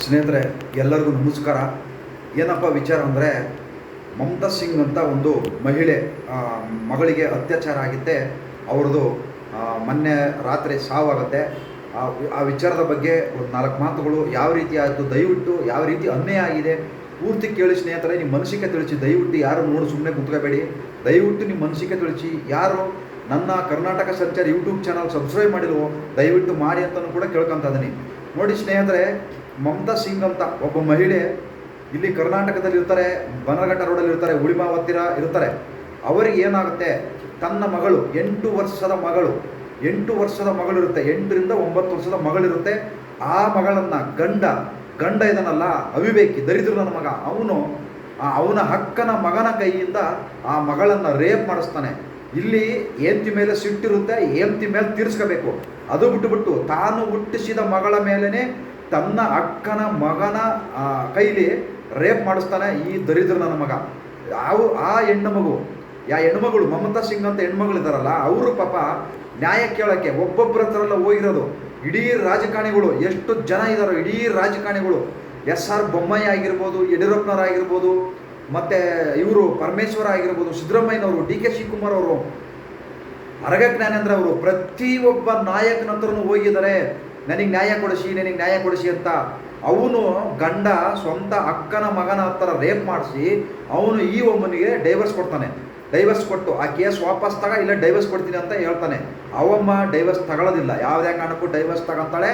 ಸ್ನೇಹಿತರೆ, ಎಲ್ಲರಿಗೂ ನಮಸ್ಕಾರ. ಏನಪ್ಪ ವಿಚಾರ ಅಂದರೆ, ಮಮತಾ ಸಿಂಗ್ ಅಂತ ಒಂದು ಮಹಿಳೆ ಮಗಳಿಗೆ ಅತ್ಯಾಚಾರ ಆಗಿತ್ತೆ ಅವ್ರದ್ದು ಮೊನ್ನೆ ರಾತ್ರಿ ಸಾವಾಗುತ್ತೆ. ಆ ಆ ವಿಚಾರದ ಬಗ್ಗೆ ಒಂದು ನಾಲ್ಕು ಮಾತುಗಳು. ಯಾವ ರೀತಿ ಆಯಿತು? ದಯವಿಟ್ಟು ಯಾವ ರೀತಿ ಅನ್ಯಾಯ ಆಗಿದೆ? ಪೂರ್ತಿ ಕೇಳಿ ಸ್ನೇಹಿತರೆ ನಿಮ್ಮ ಮನಸ್ಸಿಗೆ ತಿಳಿಸಿ. ದಯವಿಟ್ಟು ಯಾರು ನೋಡಿ ಸುಮ್ಮನೆ ಕುತ್ಕೋಬೇಡಿ. ದಯವಿಟ್ಟು ನಿಮ್ಮ ಮನಸ್ಸಿಗೆ ತಿಳಿಸಿ. ಯಾರು ನನ್ನ ಕರ್ನಾಟಕ ಸಂಚಾರ ಯೂಟ್ಯೂಬ್ ಚಾನಲ್ ಸಬ್ಸ್ಕ್ರೈಬ್ ಮಾಡಿಲ್ವೋ, ದಯವಿಟ್ಟು ಮಾಡಿ ಅಂತಲೂ ಕೂಡ ಕೇಳ್ಕೊತಾ ಇದ್ದೀನಿ. ನೋಡಿ ಸ್ನೇಹಿತರೆ ಮಮತಾ ಸಿಂಗ್ ಅಂತ ಒಬ್ಬ ಮಹಿಳೆ ಇಲ್ಲಿ ಕರ್ನಾಟಕದಲ್ಲಿ ಇರ್ತಾರೆ, ಬನರಘಟ್ಟ ರೋಡಲ್ಲಿ ಇರ್ತಾರೆ ಉಳಿಮಾ ಹತ್ತಿರ ಇರ್ತಾರೆ. ಅವರಿಗೆ ಏನಾಗುತ್ತೆ? ತನ್ನ ಮಗಳು, ಎಂಟು ವರ್ಷದ ಮಗಳು, ಎಂಟು ವರ್ಷದ ಮಗಳಿರುತ್ತೆ ಎಂಟರಿಂದ ಒಂಬತ್ತು ವರ್ಷದ ಮಗಳಿರುತ್ತೆ ಆ ಮಗಳನ್ನು ಗಂಡ ಗಂಡ ಇದನ್ನಲ್ಲ, ಅವಿವೇಕಿ, ದರಿದ್ರು ನನ್ನ ಮಗ, ಅವನು ಅವನ ಹಕ್ಕನ ಮಗನ ಕೈಯಿಂದ ಆ ಮಗಳನ್ನು ರೇಪ್ ಮಾಡಿಸ್ತಾನೆ. ಇಲ್ಲಿ ಏಂತಿ ಮೇಲೆ ಸಿಟ್ಟಿರುತ್ತೆ, ಏಂತಿ ಮೇಲೆ ತೀರಿಸ್ಕೋಬೇಕು. ಅದು ಬಿಟ್ಟುಬಿಟ್ಟು ತಾನು ಹುಟ್ಟಿಸಿದ ಮಗಳ ಮೇಲೇ ತನ್ನ ಅಕ್ಕನ ಮಗನ ಕೈಲಿ ರೇಪ್ ಮಾಡಿಸ್ತಾನೆ ಈ ದರಿದ್ರ ನನ್ನ ಮಗ. ಅವು ಆ ಹೆಣ್ಣು ಮಗು, ಯಾ ಹೆಣ್ಮಗಳು ಮಮತಾ ಸಿಂಗ್ ಅಂತ ಹೆಣ್ಮಗಳಿದಾರಲ್ಲ ಅವರು ಪಾಪ ನ್ಯಾಯ ಕೇಳೋಕ್ಕೆ ಒಬ್ಬೊಬ್ಬರ ಹತ್ರ ಎಲ್ಲ ಹೋಗಿರೋದು. ಇಡೀ ರಾಜಕಾರಣಿಗಳು, ಎಷ್ಟು ಜನ ಇದ್ದಾರೋ ಇಡೀ ರಾಜಕಾರಣಿಗಳು ಎಸ್ ಆರ್ ಬೊಮ್ಮಯ್ಯ ಆಗಿರ್ಬೋದು ಯಡಿಯೂರಪ್ಪನವರಾಗಿರ್ಬೋದು ಮತ್ತು ಇವರು ಪರಮೇಶ್ವರ ಆಗಿರ್ಬೋದು, ಸಿದ್ದರಾಮಯ್ಯನವರು ಡಿ ಕೆ ಶಿವಕುಮಾರ್ ಅವರು ಅರಗ ಜ್ಞಾನೇಂದ್ರ ಅವರು ಪ್ರತಿಯೊಬ್ಬ ನಾಯಕನ ಹತ್ರನೂ ಹೋಗಿದ್ದಾರೆ. ನನಗೆ ನ್ಯಾಯ ಕೊಡಿಸಿ, ನನಗೆ ನ್ಯಾಯ ಕೊಡಿಸಿ ಅಂತ ಅವನು ಗಂಡ ಸ್ವಂತ ಅಕ್ಕನ ಮಗನ ಹತ್ರ ರೇಪ್ ಮಾಡಿಸಿ, ಅವನು ಈ ಒಮ್ಮನಿಗೆ ಡೈವರ್ಸ್ ಕೊಡ್ತಾನೆ. ಡೈವರ್ಸ್ ಕೊಟ್ಟು ಆ ಕೇಸ್ ವಾಪಸ್ ತಗ, ಇಲ್ಲ ಡೈವರ್ಸ್ ಕೊಡ್ತೀನಿ ಅಂತ ಹೇಳ್ತಾನೆ. ಅವಮ್ಮ ಡೈವರ್ಸ್ ತಗೊಳ್ಳೋದಿಲ್ಲ ಯಾವುದೇ ಕಾರಣಕ್ಕೂ ಡೈವರ್ಸ್ ತಗೊಂತಾಳೆ.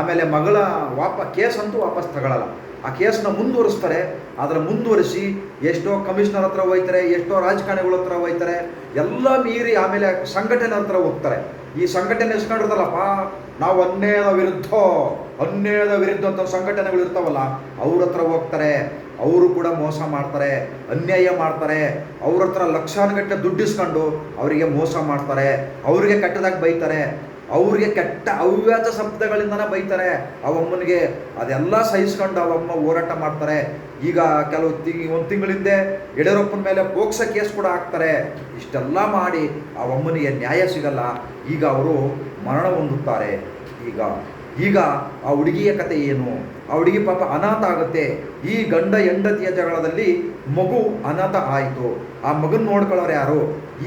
ಆಮೇಲೆ ಮಗಳ ವಾಪ ಕೇಸ್ ಅಂತೂ ವಾಪಸ್ ತಗೊಳ್ಳಲ್ಲ ಆ ಕೇಸನ್ನ ಮುಂದುವರಿಸ್ತಾರೆ. ಅದರ ಮುಂದುವರಿಸಿ ಎಷ್ಟೋ ಕಮಿಷನರ್ ಹತ್ರ ಹೋಯ್ತಾರೆ ಎಷ್ಟೋ ರಾಜಕಾರಣಿಗಳ ಹತ್ರ ಹೋಯ್ತಾರೆ ಎಲ್ಲ ಮೀರಿ ಆಮೇಲೆ ಸಂಘಟನೆ ಹತ್ರ ಹೋಗ್ತಾರೆ. ಈ ಸಂಘಟನೆ ಇಸ್ಕೊಂಡಿರ್ತಾರಲ್ಲಪ್ಪ ನಾವು ಅನ್ಯಾಯದ ವಿರುದ್ಧ ಅನ್ಯಾಯದ ವಿರುದ್ಧ ಅಂತ ಸಂಘಟನೆಗಳು ಇರ್ತಾವಲ್ಲ, ಅವ್ರ ಹತ್ರ ಹೋಗ್ತಾರೆ, ಅವರು ಕೂಡ ಮೋಸ ಮಾಡ್ತಾರೆ, ಅನ್ಯಾಯ ಮಾಡ್ತಾರೆ, ಅವ್ರ ಹತ್ರ ಲಕ್ಷಾನುಗಟ್ಟಲೆ ದುಡ್ಡಿಸ್ಕೊಂಡು ಅವರಿಗೆ ಮೋಸ ಮಾಡ್ತಾರೆ, ಅವರಿಗೆ ಕಟ್ಟದಾಗ ಬೈತಾರೆ ಅವ್ರಿಗೆ ಕೆಟ್ಟ ಅವ್ಯಾಜ ಶಬ್ದಗಳಿಂದನೇ ಬೈತಾರೆ. ಅವಮ್ಮನಿಗೆ ಅದೆಲ್ಲ ಸಹಿಸ್ಕೊಂಡು ಅವಮ್ಮ ಹೋರಾಟ ಮಾಡ್ತಾರೆ. ಈಗ ಕೆಲವು ತಿಂಗ್ ಒಂದು ತಿಂಗಳಿಂದೆ ಯಡಿಯೂರಪ್ಪನ ಮೇಲೆ ಪೋಕ್ಸ ಕೇಸ್ ಕೂಡ ಹಾಕ್ತಾರೆ. ಇಷ್ಟೆಲ್ಲ ಮಾಡಿ ಅವಮ್ಮನಿಗೆ ನ್ಯಾಯ ಸಿಗಲ್ಲ. ಈಗ ಅವರು ಮರಣ ಹೊಂದುತ್ತಾರೆ. ಈಗ ಈಗ ಆ ಹುಡುಗಿಯ ಕತೆ ಏನು? ಆ ಹುಡುಗಿ ಪಾಪ ಅನಾಥ ಆಗುತ್ತೆ. ಈ ಗಂಡ ಹೆಂಡತಿಯ ಜಗಳದಲ್ಲಿ ಮಗು ಅನಾಥ ಆಯಿತು. ಆ ಮಗನ ನೋಡ್ಕೊಳ್ಳೋರು ಯಾರು?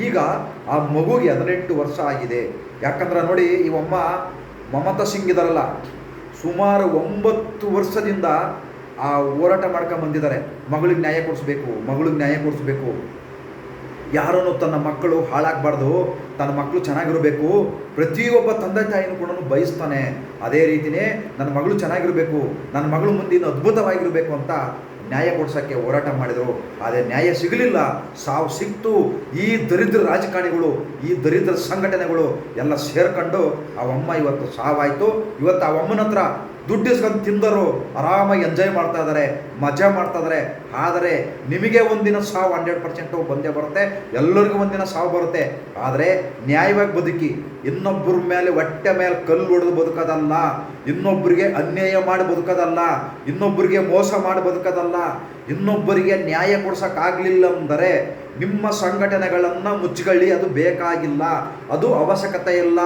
ಈಗ ಆ ಮಗುಗೆ ಹದಿನೆಂಟು ವರ್ಷ ಆಗಿದೆ. ಯಾಕಂದ್ರೆ ನೋಡಿ, ಈ ಒಮ್ಮ ಮಮತಾ ಸಿಂಗ್ ಇದಾರಲ್ಲ, ಸುಮಾರು ಒಂಬತ್ತು ವರ್ಷದಿಂದ ಆ ಹೋರಾಟ ಮಾಡ್ಕೊಂಡು ಬಂದಿದ್ದಾರೆ. ಮಗಳಿಗೆ ನ್ಯಾಯ ಕೊಡಿಸ್ಬೇಕು, ಮಗಳಿಗೆ ನ್ಯಾಯ ಕೊಡಿಸ್ಬೇಕು. ಯಾರನ್ನು ತನ್ನ ಮಕ್ಕಳು ಹಾಳಾಗಬಾರ್ದು, ತನ್ನ ಮಕ್ಕಳು ಚೆನ್ನಾಗಿರಬೇಕು. ಪ್ರತಿಯೊಬ್ಬ ತಂದೆ ತಾಯಿನೂ ಕೂಡ ಬಯಸ್ತಾನೆ. ಅದೇ ರೀತಿಯೇ ನನ್ನ ಮಗಳು ಚೆನ್ನಾಗಿರಬೇಕು, ನನ್ನ ಮಗಳು ಮುಂದಿನ ಅದ್ಭುತವಾಗಿರಬೇಕು ಅಂತ ನ್ಯಾಯ ಕೊಡ್ಸೋಕ್ಕೆ ಹೋರಾಟ ಮಾಡಿದರು. ಆದರೆ ನ್ಯಾಯ ಸಿಗಲಿಲ್ಲ. ಸಾವು ಸಿಕ್ತು. ಈ ದರಿದ್ರ ರಾಜಕಾರಣಿಗಳು, ಈ ದರಿದ್ರ ಸಂಘಟನೆಗಳು ಎಲ್ಲ ಸೇರ್ಕೊಂಡು ಅವಮ್ಮ ಇವತ್ತು ಸಾವಾಯಿತು. ಇವತ್ತು ಅವಮ್ಮನ ಹತ್ರ ದುಡ್ಡು ಇಸ್ಕೊಂಡು ತಿಂದರು ಆರಾಮಾಗಿ ಎಂಜಾಯ್ ಮಾಡ್ತಾ ಇದ್ದಾರೆ ಮಜಾ ಮಾಡ್ತಾ ಇದ್ದಾರೆ ಆದರೆ ನಿಮಗೆ ಒಂದಿನ ಸಾವು ಹಂಡ್ರೆಡ್ ಪರ್ಸೆಂಟು ಬಂದೇ ಬರುತ್ತೆ, ಎಲ್ಲರಿಗೂ ಒಂದಿನ ಸಾವು ಬರುತ್ತೆ. ಆದರೆ ನ್ಯಾಯವಾಗಿ ಬದುಕಿ, ಇನ್ನೊಬ್ಬರ ಮೇಲೆ ಹೊಟ್ಟೆ ಮೇಲೆ ಕಲ್ಲು ಹೊಡೆದು ಬದುಕೋದಲ್ಲ, ಇನ್ನೊಬ್ಬರಿಗೆ ಅನ್ಯಾಯ ಮಾಡಿ ಬದುಕೋದಲ್ಲ, ಇನ್ನೊಬ್ಬರಿಗೆ ಮೋಸ ಮಾಡಿ ಬದುಕೋದಲ್ಲ, ಇನ್ನೊಬ್ಬರಿಗೆ ನ್ಯಾಯ ಕೊಡ್ಸೋಕ್ಕಾಗಲಿಲ್ಲ ಅಂದರೆ ನಿಮ್ಮ ಸಂಘಟನೆಗಳನ್ನು ಮುಚ್ಚಿಕೊಳ್ಳಿ ಅದು ಬೇಕಾಗಿಲ್ಲ, ಅದು ಅವಶ್ಯಕತೆ ಇಲ್ಲ.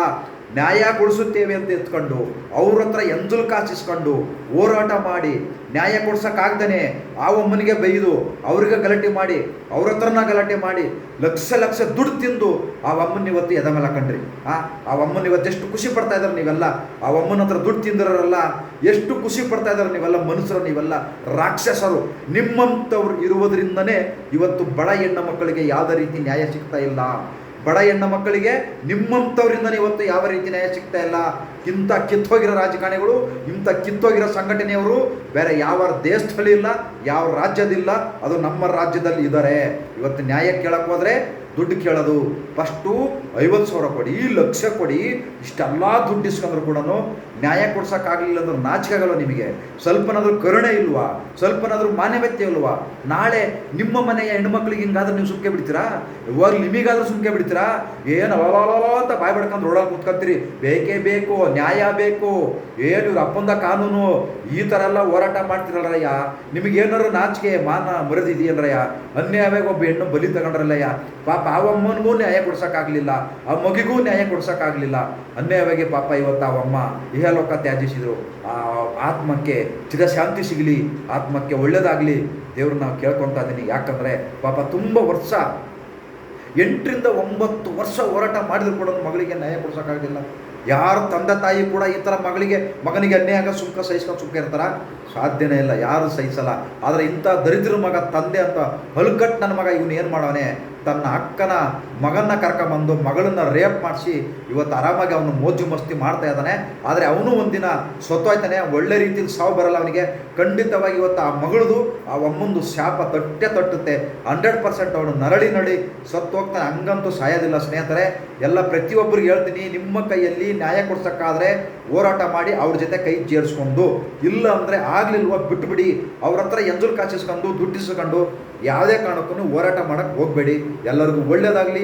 ನ್ಯಾಯ ಕೊಡಿಸುತ್ತೇವೆ ಅಂತ ಎತ್ಕೊಂಡು ಅವ್ರ ಹತ್ರ ಎಂಜಲ್ ಕಾಚಿಸ್ಕೊಂಡು ಹೋರಾಟ ಮಾಡಿ ನ್ಯಾಯ ಕೊಡ್ಸೋಕ್ಕಾಗ್ದೇ ಆ ಒಮ್ಮನಿಗೆ ಬೈದು ಅವ್ರಿಗೆ ಗಲಾಟೆ ಮಾಡಿ, ಅವ್ರ ಹತ್ರನ ಗಲಾಟೆ ಮಾಡಿ ಲಕ್ಷ ಲಕ್ಷ ದುಡ್ಡು ತಿಂದು ಆ ಅಮ್ಮನ ಇವತ್ತು ಎದ ಮೇಲೆ ಹಾಕಂಡ್ರಿ. ಆ ಆ ಅಮ್ಮನ ಇವತ್ತು ಎಷ್ಟು ಖುಷಿ ಪಡ್ತಾ ಇದ್ದಾರೆ ನೀವೆಲ್ಲ? ಆ ಅಮ್ಮನ ಹತ್ರ ದುಡ್ಡು ತಿಂದಿರೋರಲ್ಲ, ಎಷ್ಟು ಖುಷಿ ಪಡ್ತಾ ಇದ್ದಾರೆ ನೀವೆಲ್ಲ ಮನುಷ್ಯರು, ನೀವೆಲ್ಲ ರಾಕ್ಷಸರು. ನಿಮ್ಮಂಥವ್ರು ಇರುವುದರಿಂದನೇ ಇವತ್ತು ಬಡ ಹೆಣ್ಣು ಮಕ್ಕಳಿಗೆ ಯಾವುದೇ ರೀತಿ ನ್ಯಾಯ ಸಿಗ್ತಾ ಇಲ್ಲ. ಬಡ ಹೆಣ್ಣು ಮಕ್ಕಳಿಗೆ ನಿಮ್ಮಂಥವ್ರಿಂದ ಇವತ್ತು ಯಾವ ರೀತಿ ನ್ಯಾಯ ಸಿಗ್ತಾ ಇಲ್ಲ? ಇಂಥ ಕಿತ್ತೋಗಿರೋ ರಾಜಕಾರಣಿಗಳು, ಇಂಥ ಕಿತ್ತೋಗಿರೋ ಸಂಘಟನೆಯವರು ಬೇರೆ ಯಾವ ದೇಶದಲ್ಲಿ ಇಲ್ಲ ಯಾವ ರಾಜ್ಯದಿಲ್ಲ, ಅದು ನಮ್ಮ ರಾಜ್ಯದಲ್ಲಿ ಇದ್ದಾರೆ. ಇವತ್ತು ನ್ಯಾಯ ಕೇಳಕ್ಕೆ ಹೋದರೆ ದುಡ್ಡು ಕೇಳೋದು ಫಸ್ಟು ಐವತ್ತು ಸಾವಿರ ಕೊಡಿ, ಲಕ್ಷ ಕೊಡಿ, ಇಷ್ಟೆಲ್ಲ ದುಡ್ಡು ಇಸ್ಕೊಂಡ್ರು ಕೂಡ ನ್ಯಾಯ ಕೊಡ್ಸೋಕ್ಕಾಗಲಿಲ್ಲ ಅಂದ್ರೆ ನಾಚಿಕೆ ಆಗಲ್ವ ನಿಮಗೆ? ಸ್ವಲ್ಪನಾದ್ರೂ ಕರುಣೆ ಇಲ್ವಾ? ಸ್ವಲ್ಪನಾದ್ರೂ ಮಾನವೀಯತೆ ಇಲ್ವಾ? ನಾಳೆ ನಿಮ್ಮ ಮನೆಯ ಹೆಣ್ಮಕ್ಳಿಗೆ ಹಿಂಗಾದ್ರೆ ನೀವು ಸುಮ್ಕೆ ಬಿಡ್ತೀರಾ? ಇವಾಗ ನಿಮಗಾದ್ರೂ ಸುಮ್ಕೆ ಬಿಡ್ತೀರಾ? ಏನು ಅವಲೋ ಅಂತ ಬಾಯ್ ಬಡ್ಕೊಂಡು ರೋಡಲ್ಲಿ ಕೂತ್ಕೊಂತೀರಿ. ಬೇಕೇ ಬೇಕು, ನ್ಯಾಯ ಬೇಕು. ಏನು ಇವ್ರ ಅಪ್ಪಂದ ಕಾನೂನು? ಈ ಥರ ಎಲ್ಲ ಹೋರಾಟ ಮಾಡ್ತಿರಲ್ಲಯ್ಯ. ನಿಮಗೇನಾದ್ರು ನಾಚಿಕೆ, ಮಾನ ಮರೆದಿದೆಯಲ್ರಯ್ಯ ಅನ್ಯಾಯವಾಗಿ ಒಬ್ಬ ಹೆಣ್ಣು ಬಲಿ ತಗೊಂಡ್ರಲ್ಲಯ್ಯ? ಪಾಪ ಆ ಅಮ್ಮನಿಗೂ ನ್ಯಾಯ ಕೊಡ್ಸೋಕ್ಕಾಗಲಿಲ್ಲ ಆ ಮಗಿಗೂ ನ್ಯಾಯ ಕೊಡ್ಸೋಕ್ಕಾಗಲಿಲ್ಲ. ಅನ್ಯಾಯವಾಗಿ ಪಾಪ ಇವತ್ತು ಅವಮ್ಮ ಅಮ್ಮ ಇಹಲೋಕ ತ್ಯಾಜಿಸಿದರು. ಆ ಆತ್ಮಕ್ಕೆ ಚಿರಶಾಂತಿ ಸಿಗಲಿ, ಆತ್ಮಕ್ಕೆ ಒಳ್ಳೇದಾಗಲಿ ದೇವ್ರನ್ನ ಕೇಳ್ಕೊತಾ ಇದ್ದೀನಿ ಯಾಕಂದರೆ ಪಾಪ ತುಂಬ ವರ್ಷ, ಎಂಟರಿಂದ ಒಂಬತ್ತು ವರ್ಷ ಹೋರಾಟ ಮಾಡಿದ್ರು ಕೂಡ ಮಗಳಿಗೆ ನ್ಯಾಯ ಕೊಡ್ಸೋಕ್ಕಾಗಲಿಲ್ಲ. ಯಾರು ತಂದೆ ತಾಯಿ ಕೂಡ ಈ ಥರ ಮಗಳಿಗೆ, ಮಗನಿಗೆ ಅನ್ಯಾಯ ಸುಂಕ ಸಹಿಸ್ಕೊಂಡು ಸುಂಕ ಇರ್ತಾರ? ಸಾಧ್ಯನೇ ಇಲ್ಲ, ಯಾರು ಸಹಿಸಲ್ಲ. ಆದರೆ ಇಂಥ ದರಿದ್ರ ಮಗ, ತಂದೆ ಅಂತ ಹಲ್ಕಟ್ ನನ್ನ ಮಗ, ಇವನು ಏನು ಮಾಡವನೆ ತನ್ನ ಅಕ್ಕನ ಮಗನ್ನ ಕರ್ಕೊಂಬಂದು ಮಗಳನ್ನ ರೇಪ್ ಮಾಡಿಸಿ ಇವತ್ತು ಆರಾಮಾಗಿ ಅವನು ಮೋಜು ಮಸ್ತಿ ಮಾಡ್ತಾ ಇದ್ದಾನೆ. ಆದರೆ ಅವನು ಒಂದಿನ ಸತ್ತೋಯ್ತಾನೆ ಒಳ್ಳೆ ರೀತಿಯಲ್ಲಿ ಸಾವು ಬರಲ್ಲ ಅವನಿಗೆ. ಖಂಡಿತವಾಗಿ ಇವತ್ತು ಆ ಮಗಳದು, ಆ ಒಮ್ಮೊಂದು ಶಾಪ ತಟ್ಟೆ ತಟ್ಟುತ್ತೆ. ಹಂಡ್ರೆಡ್ ಪರ್ಸೆಂಟ್ ಅವನು ನರಳಿ ನರಳಿ ಸತ್ತು ಹೋಗ್ತಾನೆ. ಹಂಗಂತೂ ಸಾಯೋದಿಲ್ಲ ಸ್ನೇಹಿತರೆ. ಎಲ್ಲ ಪ್ರತಿಯೊಬ್ಬರಿಗೆ ಹೇಳ್ತೀನಿ, ನಿಮ್ಮ ಕೈಯಲ್ಲಿ ನ್ಯಾಯ ಕೊಡ್ಸೋಕ್ಕಾದರೆ ಹೋರಾಟ ಮಾಡಿ ಅವ್ರ ಜೊತೆ ಕೈ ಜೇರಿಸ್ಕೊಂಡು. ಇಲ್ಲ ಅಂದರೆ ಆಗಲಿಲ್ವ ಬಿಟ್ಬಿಡಿ. ಅವ್ರ ಹತ್ರ ಎಂಜಲ್ ಕಾಚಿಸ್ಕೊಂಡು ದುಡ್ಡಿಸ್ಕೊಂಡು ಯಾವುದೇ ಕಾರಣಕ್ಕೂ ಹೋರಾಟ ಮಾಡೋಕ್ಕೆ ಹೋಗಬೇಡಿ. ಎಲ್ಲರಿಗೂ ಒಳ್ಳೆಯದಾಗಲಿ